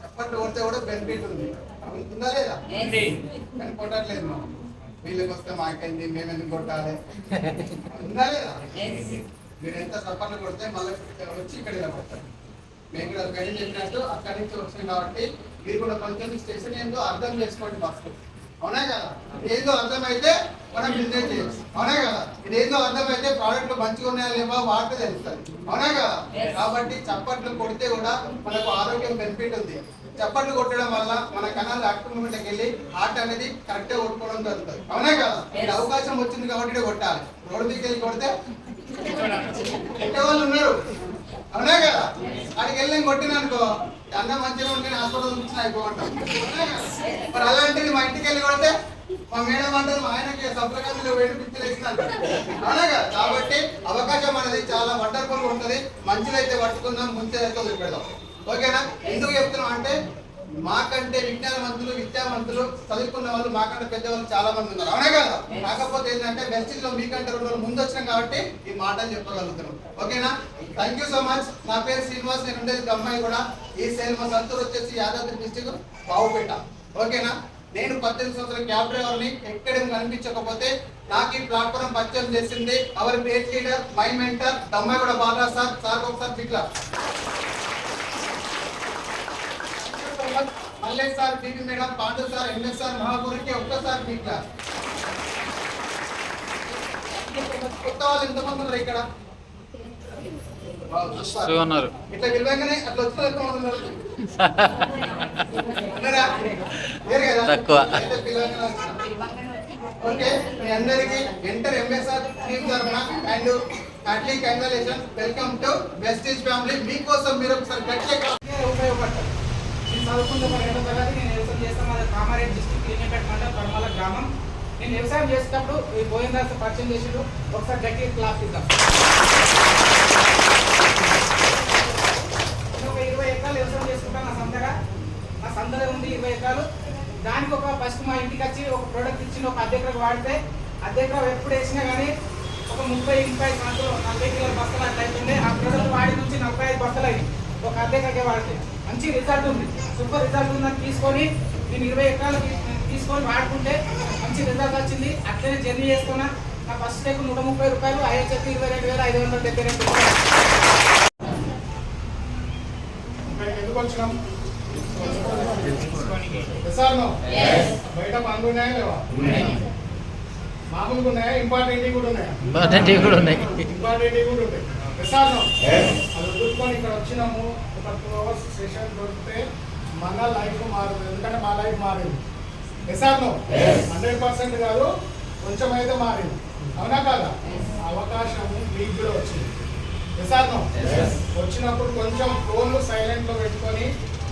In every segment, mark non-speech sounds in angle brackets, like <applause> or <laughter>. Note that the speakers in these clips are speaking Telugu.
చప్పట్లు కొడితే కూడా బెనిఫిట్ ఉంది. ఉందా లేదా? కానీ కొట్టట్లేదు మనం వీళ్ళకి వస్తే మాకేంది మేము ఎందుకు కొట్టాలి? ఉందా లేదా? మీరు ఎంత చప్పట్లు కొడితే మళ్ళీ వచ్చి ఇక్కడ నిలబడతారు మేము ఇక్కడ గడి చెప్పినట్టు అక్కడి నుంచి వచ్చినాం కాబట్టి మీరు కూడా కొంచెం స్టేషన్ ఏందో అర్థం చేసుకోండి ఫస్ట్. అవునా కదా? ఇదేందో అర్థమైతే మనం బిజినెస్ చేయొచ్చు. అవునా కదా? ఇదేందో అర్థమైతే ప్రోడక్ట్లు మంచిగా ఉన్నాయా లేవా వాటికి తెలుస్తుంది. అవునా కదా? కాబట్టి చప్పట్లు కొడితే కూడా మనకు ఆరోగ్యం బెనిఫిట్ ఉంది. చప్పట్లు కొట్టడం వల్ల మన కణాలు మూమెంట్కి వెళ్ళి హార్ట్ అనేది కరెక్ట్గా కొట్టుకోవడం జరుగుతుంది. అవునా కదా? ఇది అవకాశం వచ్చింది కాబట్టి కొట్టాలి. రోడ్డు దిగి వెళ్ళి కొడితే? కొట్టే వాళ్ళు ఉన్నారు. అవునా కదా? అక్కడికి వెళ్ళి నేను కొట్టిన అనుకో అన్న మంచిగా ఉంటే హాస్పిటల్ చూపించిన అయిపోమంటాం మరి అలాంటిది మా ఇంటికి వెళ్ళి కొడితే మా మేడం అంటారు మా ఆయనకి సంప్రకాశంలో వేడి పిచ్చిలు అవునా కదా? కాబట్టి అవకాశం అనేది చాలా వండర్ఫుల్ ఉంటది. మంచిదైతే పట్టుకుందాం ముంచైతే వదిలిపెడదాం. ఓకేనా? ఎందుకు చెప్తున్నాం అంటే మాకంటే విజ్ఞానవంతులు విద్యావంతులు చదువుకున్న వాళ్ళు మాకంటే పెద్దవాళ్ళు చాలా మంది ఉన్నారు. అవునా కదా? కాకపోతే ఏంటంటే వెస్టిజ్లో మీకంటే రెండు రోజులు ముందు వచ్చినాం కాబట్టి ఈ మాటలు చెప్పగలుగుతున్నాం. ఓకేనా? థ్యాంక్ యూ సో మచ్ నా పేరు శ్రీనివాస్ నేను ఉండేది అమ్మాయి కూడా ఈ సేల్ మా సంతూర్ వచ్చేసి యాదాద్రి డిస్టిక్ బావుపేట. ఓకేనా? నేను పద్దెనిమిది సంవత్సరాల క్యాబ్ డ్రైవర్ని ఎక్కడేం కనిపించకపోతే నాకు ఈ ప్లాట్ఫామ్ పరిచయం చేసింది. Our page leader my mentor దమ్మాయి కూడా బాగా సార్ సార్ ఒకసారి Mallesh sir BB madam Pandu sir MS sir మహాపూర్కి ఒక్కసారి మీకు కొత్త వాళ్ళు ఎంతమంది ఉన్నారు ఇక్కడ? ఉన్నారు. ఇట్లా పిలవగానే అట్లా వచ్చిన ఎంతమంది ఉన్నారు? తక్కువ. ఓకే మీ అందరికి ఎంటర్ ఎంఎస్ఆర్ టీమ్ తరఫున and Atlee congratulation welcome to Vestige family. మీకోసం మీరు ఒకసారి గట్టిగా ఉపయోగపడతారు నేను చదువుకుంటే రెండో తరగతి నేను వ్యవసాయం చేస్తాను. మాది కామారెడ్డి డిస్టిక్ లింగపేట మండలం పడమల గ్రామం. నేను వ్యవసాయం చేసేటప్పుడు ఈ గోవిందాస్ పరిచయం చేసిండు. ఒకసారి గట్టి క్లాస్ ఇద్దాం. ఒక ఇరవై ఎకరాలు వ్యవసాయం చేసుకుంటాను నా సంతగా. నా సంతలో ఉంది ఇరవై ఎకరాలు. దానికి ఒక ఫస్ట్ మా ఇంటికి వచ్చి ఒక ప్రోడక్ట్ ఇచ్చిన ఒక అద్దె ఎకరకు వాడితే అద్దె ఎకరం ఎప్పుడు వేసినా కానీ ఒక ముప్పై ముప్పై సంవత్సరాలు నలభై కిలోల బస్తలు అట్లా అవుతుండే ఆ ప్రోడక్ట్ వాడి నుంచి నలభై ఐదు బస్తలు అయ్యి ఒక అద్దె ఎకరకే వాడితే. మంచి రిజల్ట్ ఉంది. సూపర్ రిజల్ట్ ఉందని తీసుకొని నేను ఇరవై ఎకరాలు తీసుకొని వాడుకుంటే మంచి రిజల్ట్ వచ్చింది. అట్లనే జర్నీ చేసుకున్నా నా ఫస్ట్ స్టెప్ నూట ముప్పై రూపాయలు ఐదు చెప్పి ఇరవై రెండు వేల ఐదు వందల డెబ్బై రెండు రూపాయలు. ఇక్కడికి ఎందుకు వచ్చినాం? సార్ నో బయట పనులు ఉన్నాయా లేవా? మామూలుగా ఉన్నాయా? ఇంపార్టెంట్ కూడా ఉన్నాయా? ఇంపార్టెంట్ కూడా ఉన్నాయి. ఇంపార్టెంట్ కూడా ఉంటాయి సార్ నో అది వదులుకొని ఇక్కడ వచ్చినాము. టూ అవర్స్ సెషన్ దొరికితే మన లైఫ్ మారుతుంది ఎందుకంటే మా లైఫ్ మారింది. ఎస్ఆర్ నో హండ్రెడ్ పర్సెంట్ కాదు కొంచెం అయితే మారింది. అవునా కాదా? అవకాశం మీకు కూడా వచ్చింది. ఎస్ఆర్ నో వచ్చినప్పుడు కొంచెం ఫోన్లు సైలెంట్లో పెట్టుకొని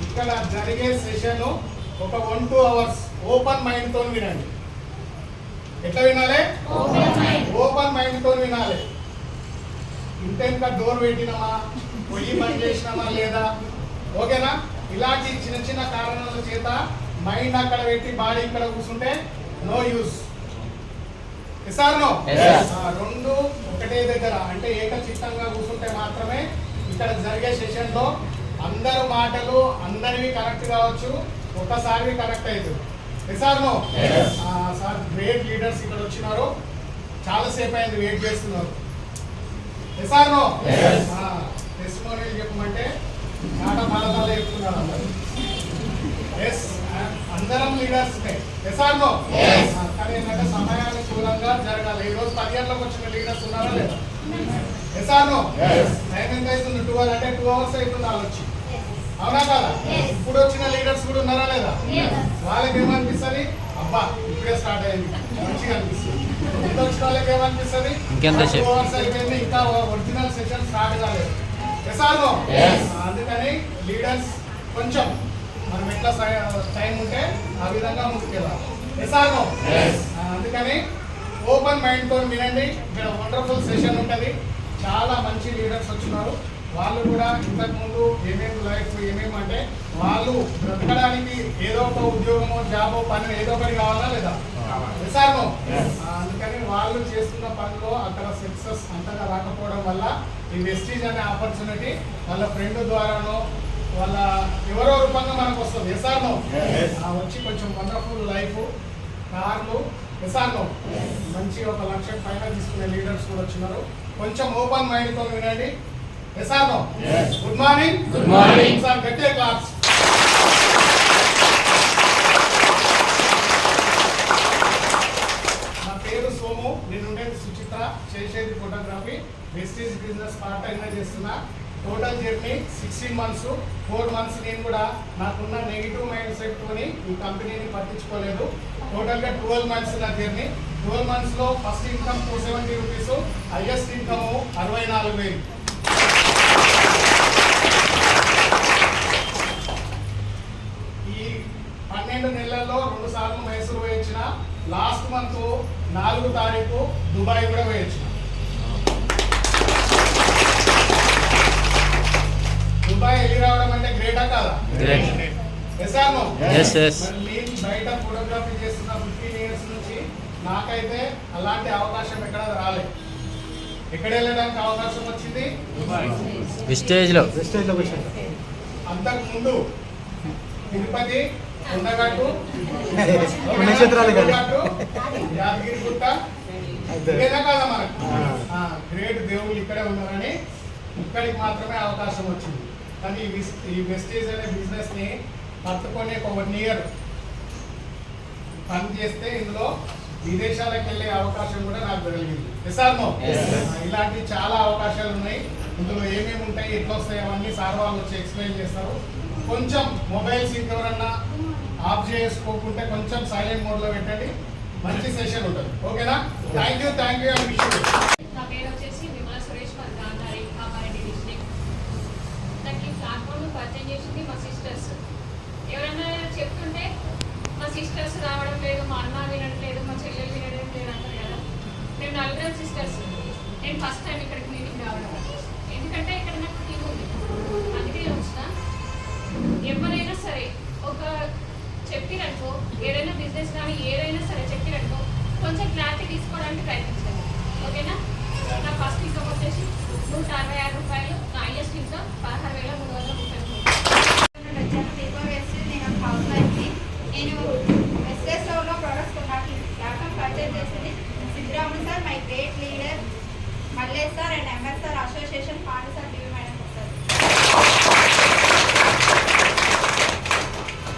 ఇక్కడ జరిగే సెషన్ ఒక వన్ టూ అవర్స్ ఓపెన్ మైండ్తో వినండి. ఎట్లా వినాలి? ఓపెన్ మైండ్తో వినాలి. ఇంటెన్గా డోర్ పెట్టినామా? పొయ్యి బంద్ చేసినామా లేదా? ఓకేనా? ఇలాంటి చిన్న చిన్న కారణాల చేత మైండ్ అక్కడ పెట్టి బాడీ ఇక్కడ కూర్చుంటే నో యూస్ సార్ నో. రెండు ఒకటే దగ్గర. అంటే ఏకచిత్తంగా కూర్చుంటే మాత్రమే ఇక్కడ జరిగే సెషన్లో అందరు మాటలు అందరివి కరెక్ట్ కావచ్చు. ఒకసారి కరెక్ట్ అవుతుంది sir no sir great leaders ఇక్కడ వచ్చినారు. చాలా సేపు అయింది వెయిట్ చేస్తున్నారు. సార్ నో టెస్టిమోనియల్ చెప్పమంటే మాట మాటలు చెప్తున్నారు అందరు. ఎస్ అందరం లీడర్స్ ఎస్ఆర్ నో కానీ ఏంటంటే సమయానుకూలంగా జరగాలి. ఈ రోజు పది గంటలకు వచ్చిన లీడర్స్ ఉన్నారా లేదా? ఎస్ఆర్ నో టైం ఎంత అవుతుంది? టూ అవర్స్ అంటే టూ అవర్స్ అవుతుంది వాళ్ళు వచ్చి అవునా కదా? ఇప్పుడు వచ్చిన లీడర్స్ కూడా ఉన్నారా లేదా? వాళ్ళకి ఏమనిపిస్తుంది? అబ్బా ఇప్పుడే స్టార్ట్ అయింది. మంచిగా అనిపిస్తుంది. ఇంత వచ్చిన వాళ్ళకి ఏమనిపిస్తుంది? ఇంకెంతసేపు? టూ అవర్స్ అయిపోయింది. ఇంకా ఒరిజినల్ సెషన్ స్టార్ట్ కాలేదు. అందుకని లీడర్స్ కొంచెం మనం ఎట్లా టైం ఉంటే ఆ విధంగా ముందుకెళ్ళాలి. అందుకని ఓపెన్ మైండ్తో వినండి. ఇక్కడ వండర్ఫుల్ సెషన్ ఉంటుంది. చాలా మంచి లీడర్స్ వచ్చినారు. వాళ్ళు కూడా ఇంతకు ముందు ఏమేమి లైఫ్ ఏమేమి అంటే వాళ్ళు బ్రతకడానికి ఏదో ఒక ఉద్యోగమో జాబో పని ఏదో ఒకటి కావాలా లేదా? నో అందుకని వాళ్ళు చేస్తున్న పనిలో అక్కడ సక్సెస్ అంతగా రాకపోవడం వల్ల ఈ వెస్టీజ్ అనే ఆపర్చునిటీ వాళ్ళ ఫ్రెండ్ ద్వారానో వాళ్ళ ఎస్ఆర్నో వచ్చి కొంచెం వండర్ఫుల్ లైఫ్ కార్లు ఎస్ఆర్నో మంచి ఒక లక్ష పైన తీసుకునే లీడర్స్ కూడా వచ్చినారు. కొంచెం ఓపెన్ మైండ్తో వినండి ఎస్ఆర్నో good morning good morning sir గట్టే class నా పేరు సోము. నేను ఉండేది సుచిత్ర. చేసేది photography Vestige business part time చేస్తున్నా. Total journey sixteen months four months నేను కూడా నాకున్న నెగిటివ్ మైండ్ సెట్ తోని ఈ కంపెనీని పట్టించుకోలేదు. టోటల్గా ట్వెల్వ్ మంత్స్ నా జర్నీ ట్వెల్వ్ మంత్స్లో first income two seventy rupees highest income అరవై నాలుగు వేలు ఈ పన్నెండు నెలల్లో రెండు సార్లు మైసూరు పోయొచ్చిన లాస్ట్ మంత్ నాలుగు తారీఖు దుబాయ్ కూడా పోయొచ్చిన దుబాయ్ వెళ్ళి రావడం అంటే గ్రేటా కాదా? నేను బయట ఫోటోగ్రఫీ చేస్తున్న ఫిఫ్టీన్ ఇయర్స్ నుంచి నాకైతే అలాంటి అవకాశం ఎక్కడ రాలేదు. ఎక్కడ వెళ్ళడానికి అవకాశం వచ్చింది? విస్టేజ్లో అంతకు ముందు తిరుపతి పుణ్యక్షేత్రాలు. <laughs> కొండగట్టు, యాదగిరిగుట్ట ఇదేనా కాదా మనకు. గ్రేట్ దేవుళ్ళు ఇక్కడే ఉన్నారని ఇక్కడికి మాత్రమే అవకాశం వచ్చింది. కానీ ఈ విస్- ఈ వెస్టేజ్ అనే బిజినెస్ని పట్టుకొని ఒక వన్ ఇయర్ పని చేస్తే ఇందులో విదేశాలకు వెళ్ళే అవకాశం కూడా నాకు కలిగింది ఎస్ఆర్నో ఇలాంటి చాలా అవకాశాలు ఉన్నాయి. ఇందులో ఏమేమి ఉంటాయి ఎట్లా వస్తాయి అవన్నీ సార్ వాళ్ళు వచ్చి ఎక్స్ప్లెయిన్ చేస్తారు. కొంచెం మొబైల్స్ ఇంకెవరన్నా ఆఫ్ చేసుకోకుంటే కొంచెం సైలెంట్ మోడ్ పెట్టండి. మంచి సెషన్ ఉంటుంది. ఓకేనా? Thank you thank you and wish నా పేరు వచ్చేసి విమల సురేష్ మరి గాంధారి కామారెడ్డి డిస్ట్రిక్ట్ నాకు ఈ ప్లాట్ఫామ్ పరిచయం చేసింది మా సిస్టర్స్ ఎవరైనా చెప్తుంటే మా సిస్టర్స్ రావడం లేదు మా అన్న వినట్లేదు మా చెల్లెలు వినడం లేదు అంటారు కదా. మేము నలుగురం సిస్టర్స్ నేను ఫస్ట్ టైం ఇక్కడికి మీటింగ్ రావడం ఎందుకంటే ఇక్కడ నాకు టీం ఉంది అందుకే వచ్చిన ఎవరైనా సరే ఒక చెప్పిరనుకో ఏదైనా బిజినెస్ కానీ ఏదైనా సరే చెప్పిరనుకో కొంచెం క్లారిటీ తీసుకోవడానికి ప్రయత్నించండి ఓకేనా నా ఫస్ట్ ఇన్కమ్ వచ్చేసి నూట అరవై ఆరు రూపాయలు నా హైయెస్ట్ ఇన్కమ్ పదహారు వేల మూడు వందల ముప్పై మూడు వచ్చాను దీపం వేసి నేను ఒక హౌస్ వైఫ్ని నేను ఎస్ఎస్లో ప్రొడక్ట్స్ కొన్నాను పరిచయం చేసింది. Siddaramulu sir my great leader Mallesh sir and MS sir association Pandu sir TV madam sir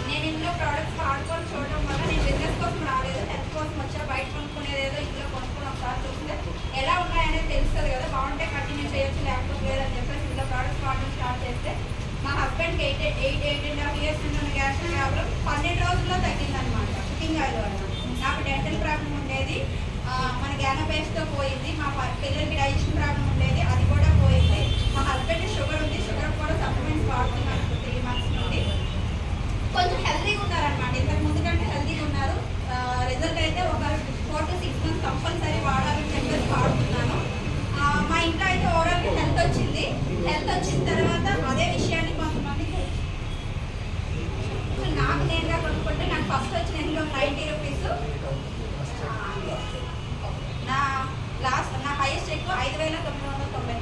నేను ఇంట్లో ప్రోడక్ట్స్ వాడుకొని చూడడం వల్ల నేను బిజినెస్ కోసం రాలేదు. హెల్త్ కోసం వచ్చా బయట కొనుక్కునేది ఏదో ఇంట్లో కొనుక్కుని ఒకసారి చూస్తే ఎలా ఉన్నాయనేది తెలుస్తుంది కదా. బాగుంటే కంటిన్యూ చేయొచ్చు లేకపోతే లేదని చెప్పేసి ఇంట్లో ప్రోడక్ట్స్ వాడడం స్టార్ట్ చేస్తే మా హస్బెండ్కి eight eight eight and half years ఉన్న గ్యాస్ ప్రాబ్లం పన్నెండు రోజుల్లో తగ్గిందనమాట కుకింగ్ ఆయిల్ వల్ల. నాకు డెంటల్ ప్రాబ్లం ఉండేది. మన గ్యానోపేస్తో పోయింది. మా పిల్లలకి డైజెషన్ ప్రాబ్లం ఉండేది. అది కూడా పోయింది. మా హస్బెండ్ షుగర్ ఉంది. షుగర్ కూడా సప్లిమెంట్స్ వాడుతుంది త్రీ మంత్స్ నుండి కొంచెం హెల్తీగా ఉన్నారనమాట ఇంతకు ముందు కంటే హెల్తీగా ఉన్నారు రిజల్ట్ అయితే ఒక four to six months compulsory వాడాలని చెప్పేసి వాడుతున్నాను ఆ, మా ఇంట్లో అయితే ఓవరాల్గా హెల్త్ వచ్చింది హెల్త్ వచ్చిన తర్వాత అదే విషయాన్ని కొంతమందికి నాకు నేనుగా కొనుక్కుంటే నాకు ఫస్ట్ వచ్చిన ఇంట్లో నైంటీ రూపీస్ నా లాస్ట్ నా హైయెస్ట్ ఎక్కువ ఐదు వేల తొమ్మిది వందల తొంభై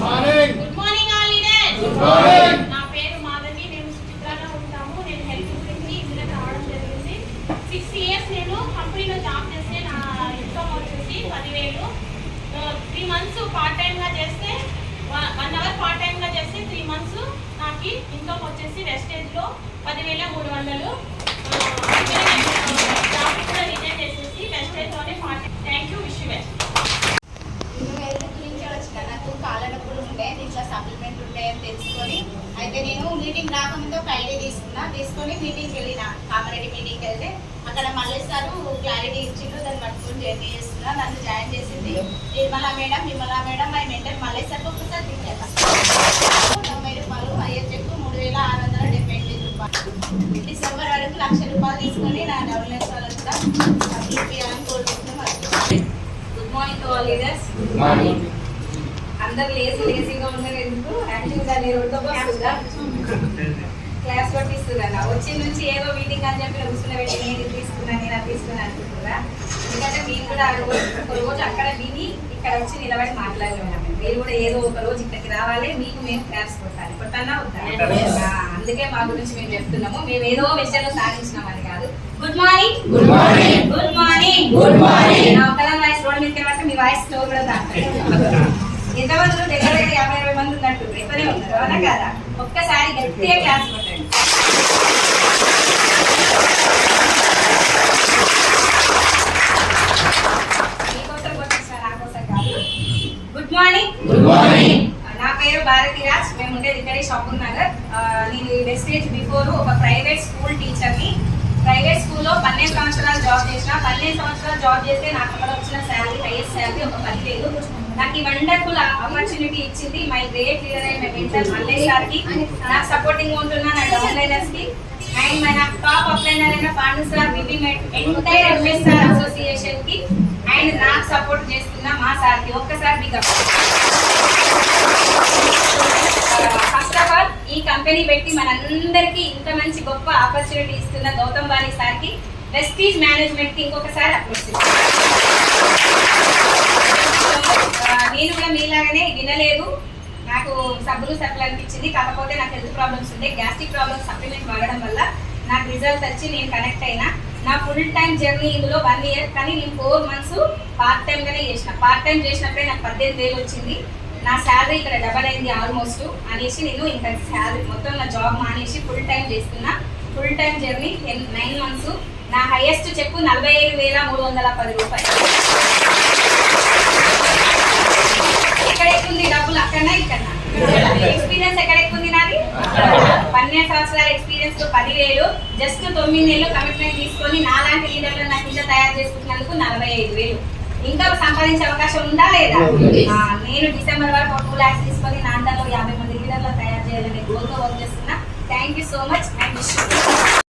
morning good morning all leaders Good morning. నా పేరు మాధవి నేను సుచిత్రాలో ఉంటాము. నేను హెల్త్ గురించి ఇందులో రావడం జరిగింది. సిక్స్ ఇయర్స్ నేను కంపెనీలో జాబ్ చేస్తే నా ఇన్కమ్ వచ్చేసి పదివేలు. త్రీ మంత్స్ పార్ట్ టైంగా చేస్తే వన్ అవర్ పార్ట్ టైంగా చేస్తే త్రీ మంత్స్ నాకు ఇన్కమ్ వచ్చేసి వెస్టేజ్లో పదివేల మూడు వందలు జాబ్ కూడా రిజైన్ చేసేసి వెస్టేజ్లోనే part thank you wish best నేను హెల్త్ గురించి వచ్చిన నాకు కాళ్ళ నొప్పులు ఉండే దీంట్లో సప్లిమెంట్ ఉండే అని తెలుసుకొని అయితే నేను రాకముందు ఒక ఐడియా తీసుకున్నా తీసుకొని మీటింగ్కి వెళ్ళిన కామారెడ్డి మీటింగ్కి వెళ్తే అక్కడ మళ్ళీ సారు క్లారిటీ ఇచ్చిండ్రు దాన్ని పట్టుకొని జర్నీ చేస్తున్నా నన్ను జాయిన్ చేసింది Nirmala madam Nirmala madam my mentor మళ్ళీ సార్కి ఒకసారి తింటాను తొంభై రూపాయలు అయ్యే చెక్ మూడు వేల ఆరు వందల డెబ్బై ఎనిమిది రూపాయలు. డిసెంబర్ వరకు లక్ష రూపాయలు తీసుకొని నా డెవలప్మెంట్ వాళ్ళంతా చూపించాలని కోరుకుంటున్నాను. Good morning to all leaders. అందరు లేజీ లేజీగా ఉన్నారు ఎందుకు? యాక్టివ్గా నేను ఉడకపోతుందా క్లాస్ పట్టిస్తుందా వచ్చి నుంచి ఏదో మీటింగ్ అని చెప్పి కూర్చున్న పెట్టి నేను ఇది తీసుకున్నాను నేను అది తీసుకున్నాను అనుకుంటున్నా ఎందుకంటే మీరు కూడా ఆ రోజు ఒక రోజు అక్కడ విని ఇక్కడ వచ్చి నిలబడి మాట్లాడలేము మీరు కూడా ఏదో ఒక రోజు ఇక్కడికి రావాలి మీకు మేము క్లాస్ కొట్టాలి. కొట్టన్నా వద్దా? అందుకే మా గురించి మేము చెప్తున్నాము. మేము ఏదో విషయంలో సాధించినాం అని కాదు. Good morning good morning good morning good morning నా ఒక్కల వాయిస్ రోడ్ మీద మీ వాయిస్ స్లో కూడా దాటాలి ఎంతమంది? దగ్గర దగ్గర యాభై అరవై మంది ఉన్నట్టు ఎక్కువనే ఉన్నారు అవునా కదా? ఒక్కసారి గట్టిగా క్లాస్ కొట్టండి. గుడ్ మార్నింగ్ గుడ్ మార్నింగ్ నా పేరు భారతి రాజ్. మేము ఉండేది ఇక్కడే షాపూర్ నగర్ నేను వెస్టేజ్ బిఫోర్ ఒక ప్రైవేట్ స్కూల్ టీచర్ని ప్రైవేట్ స్కూల్లో పన్నెండు సంవత్సరాలు జాబ్ చేసిన. పన్నెండు సంవత్సరాలు జాబ్ చేస్తే నాకు అక్కడ వచ్చిన శాలరీ హైయెస్ట్ శాలరీ ఒక పదివేలు. నాకు ఈ వండర్ఫుల్ ఆపర్చునిటీ ఇచ్చింది మై గ్రేట్ లీడర్ అయిన మెంటర్ మల్లేష్ గారికి నాకు సపోర్టింగ్ ఉంటున్న నా డౌన్లైనర్స్కి. అండ్ మన టాప్ అప్లైనర్ అయిన పాండు సార్ వివి ఎంటైర్ ఎంఎస్ఆర్ అసోసియేషన్కి అండ్ నాకు సపోర్ట్ చేస్తున్న మా సార్కి ఒక్కసారి మీకు ఫస్ట్ ఆఫ్ ఆల్ ఈ కంపెనీ పెట్టి మనందరికీ ఇంత మంచి గొప్ప ఆపర్చునిటీ ఇస్తున్న గౌతమ్ బాలి సార్కి వెస్టీజ్ మేనేజ్మెంట్కి ఇంకొకసారి అప్రోచ్ నేను కూడా మీలాగానే వినలేదు. నాకు సబ్బులు సబ్బులు అనిపించింది. కాకపోతే నాకు హెల్త్ ప్రాబ్లమ్స్ ఉండే. గ్యాస్ట్రిక్ ప్రాబ్లమ్స్ సప్లిమెంట్ వాడడం వల్ల నాకు రిజల్ట్స్ వచ్చి నేను కనెక్ట్ అయినా. నా ఫుల్ టైం జర్నీ ఇందులో వన్ ఇయర్. కానీ నేను ఫోర్ మంత్స్ పార్ట్ టైంగానే చేసిన. పార్ట్ టైం చేసినప్పుడే నాకు పద్దెనిమిది వేలు వచ్చింది. నా శాలరీ ఇక్కడ డబల్ అయింది ఆల్మోస్ట్ అనేసి నేను ఇంకా శాలరీ మొత్తం నా జాబ్ మానేసి ఫుల్ టైం చేస్తున్నా. Full time journey ten nine months. నా హైయెస్ట్ చెప్పు నలభై ఐదు వేల మూడు వందల పది రూపాయలు ఎక్కడ ఎక్కుంది డబ్బులు అక్కడనా ఇక్కడనా ఎక్స్పీరియన్స్ ఎక్కడ ఎక్కుంది నాది పన్నెండు తో పదివేలు జస్ట్ తొమ్మిది నెలలు కమిట్మెంట్ తీసుకొని నాలాంటి లీడర్లు నా కింద తయారు చేసుకున్నందుకు నలభై ఐదు వేలు. ఇంకా సంపాదించే అవకాశం ఉందా లేదా? నేను డిసెంబర్ వరకు టూ ల్యాక్స్ తీసుకొని నా అండర్లో యాభై మంది లీడర్లు తయారు చేయాలనే గోల్తో వర్క్ చేస్తున్నా. Thank you so much and